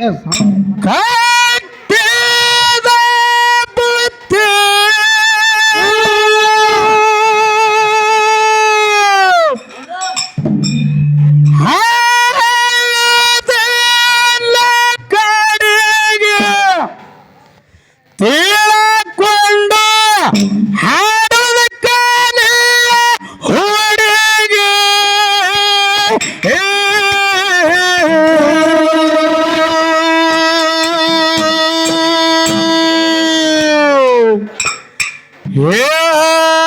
Exato. Yeah!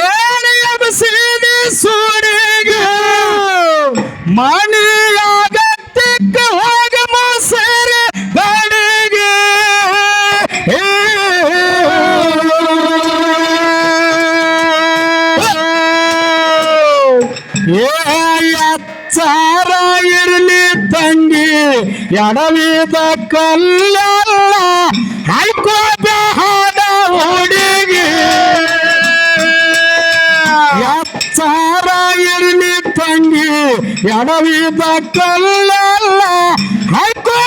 ಏನು ಎಬಸಿದೆ ಸೂರಿಗೆ ಮನೆಯಾಗತ್ತಕ್ಕೆ ಹೋಗ ಮೊಸರೆ ಗಡಿಗೆ ಎಚ್ಚಾರ ಇರಲಿ ತಂಗಿ ಎಡವಿದ ಕಲ್ಲಲ್ಲ ಹಾಡ ಹುಡುಗಿ ಎಡವಿದ ಕಲ್ಲಲ್ಲ ಹಾಕೋ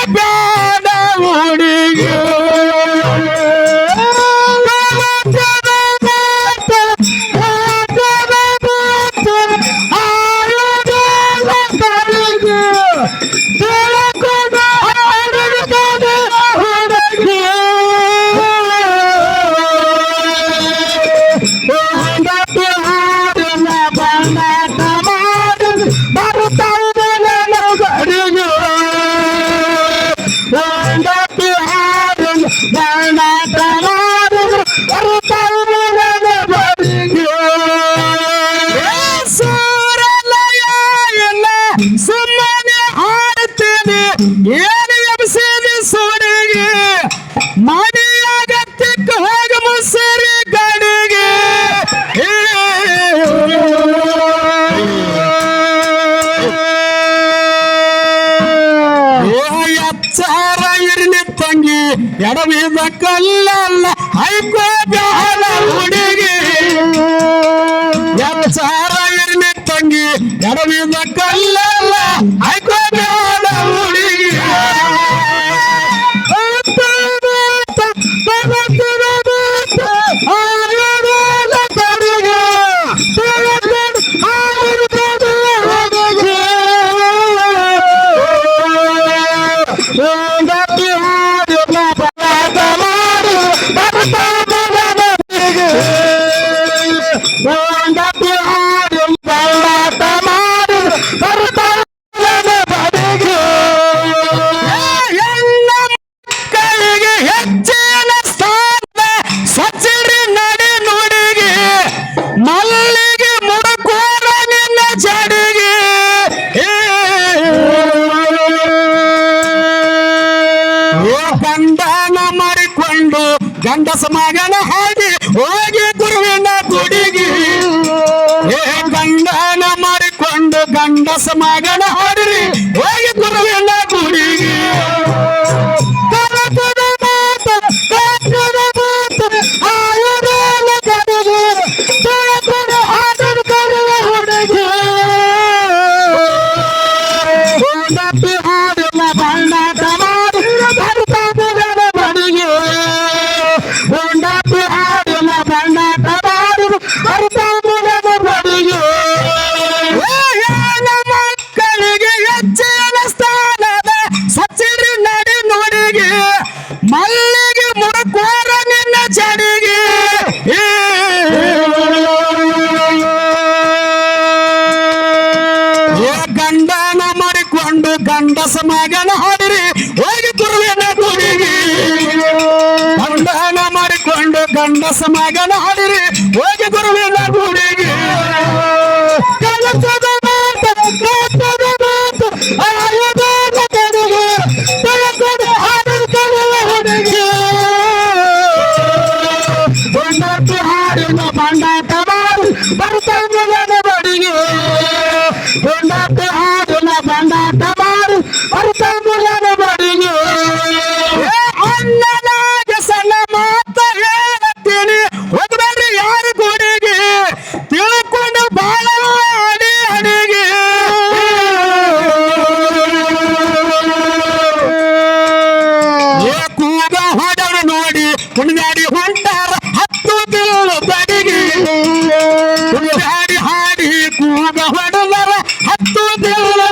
ಎಚ್ಚಾರ ಇರಲಿ ತಂಗಿ. ಎಡವಿದ ಕಲ್ಲಲ್ಲ ಹೈಕೋ ಬಹಳ ಹುಡುಗಿ. ಎಚ್ಚಾರ ಇರಲಿ ತಂಗಿ. ಎಡವಿದ ಕಲ್ಲಲ್ಲ ಹೈಕೋ ಗಂಡಸ ಮಗನ ಹಾಗೆ ಹೋಗಿ ಗುರುವಿನ ಗುಡಿಗೆ. ಗಂಡನ ಮಾಡಿಕೊಂಡು ಗಂಡಸ ಮಗನ ಹಾಗೆ ಗಂಡಸ ಮಗನ ಹಾಡಿರಿ ಹೋಗಿ ತುರುವೆನ ಗುಡಿಗೆ ಬಂಧನ ಮಾಡಿಕೊಂಡು ಗಂಡಸ ಮಗನ ಹಾಡಿರಿ ಹೋಗಿ ತುರುವೆನ ಗುಡಿ ಹೊಡೆದರ ಹತ್ತು ದೇವರ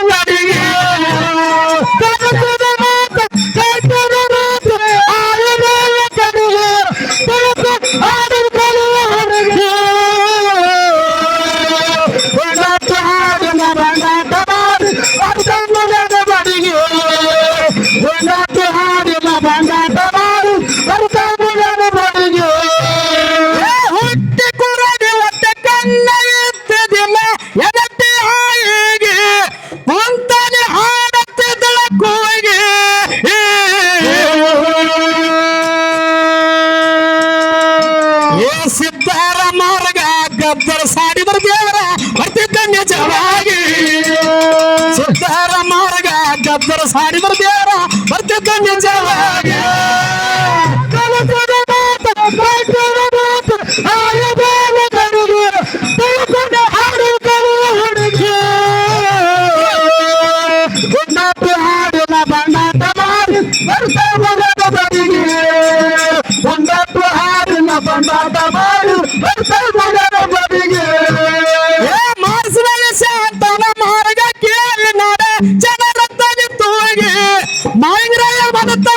ಸಿದ್ಧಾರ ಮಾರ್ಗ ಗದ್ದರ ಸಾಡಿದ್ರ ದೇವರ ಬರ್ತಿದ್ದ ನಿಜವಾಗಿ ಸಿದ್ಧಾರ ಮಾರ್ಗ ಗದ್ದರ ಸಾಡಿದ್ರ ದೇವರ ಬರ್ತಿದ್ದ ನಿಜವಾಗಿ 마이크라야 받았다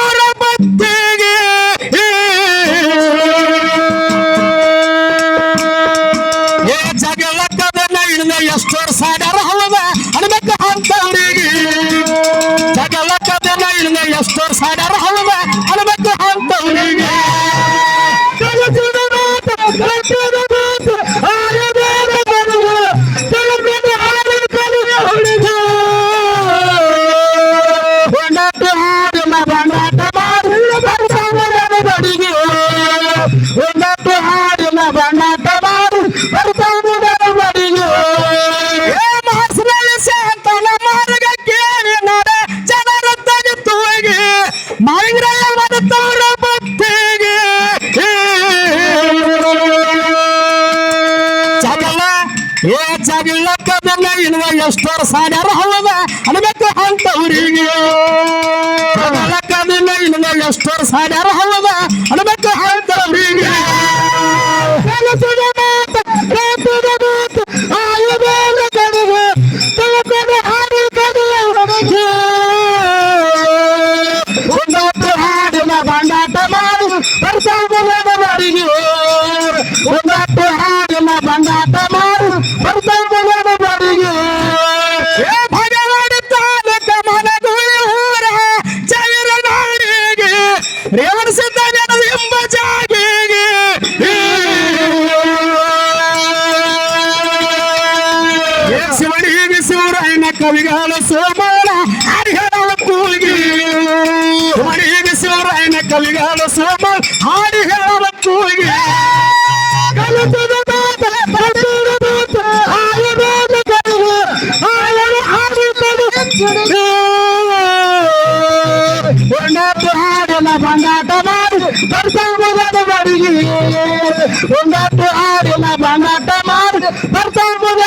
ಸಾಡ್ಯಾರ ಹೌದ ಹನುಮಕ್ಕ ಅಂತ ಊರಿಗೆ. ಕದಿಲ್ಲ ಇಲ್ಲ ಎಷ್ಟೋ ಸಾಡ್ಯಾರ ಹೌದ ಹನುಮಕ್ಕ ಅಂತ ಊರಿಗೆ. ಬಂಗಾಟ ಮಾಡಿ ಬಂಗಾಟ ಕವಿಗಾಲ ಸೋಮಾರ ಹಾಡಿಗಾಲ ಕೂಗಿ ಮಣಿಗೆ ಶಿವರಾಯನ ಕವಿಗಾಲ ಸೋಮಾರ ಹಾಡಿಗಾಲ ಕೂಗಿ ಕಲಿತದ ಬಂಗಾಟ ಮಾಡಿ ಬರ್ತಾಂಬದ ಬಡಿಗೆ ಒಂದಟ್ಟು ಹಾಡಿನ ಬಂಗಾಟ ಮಾಡಿ ಬರ್ತಾಂಬದ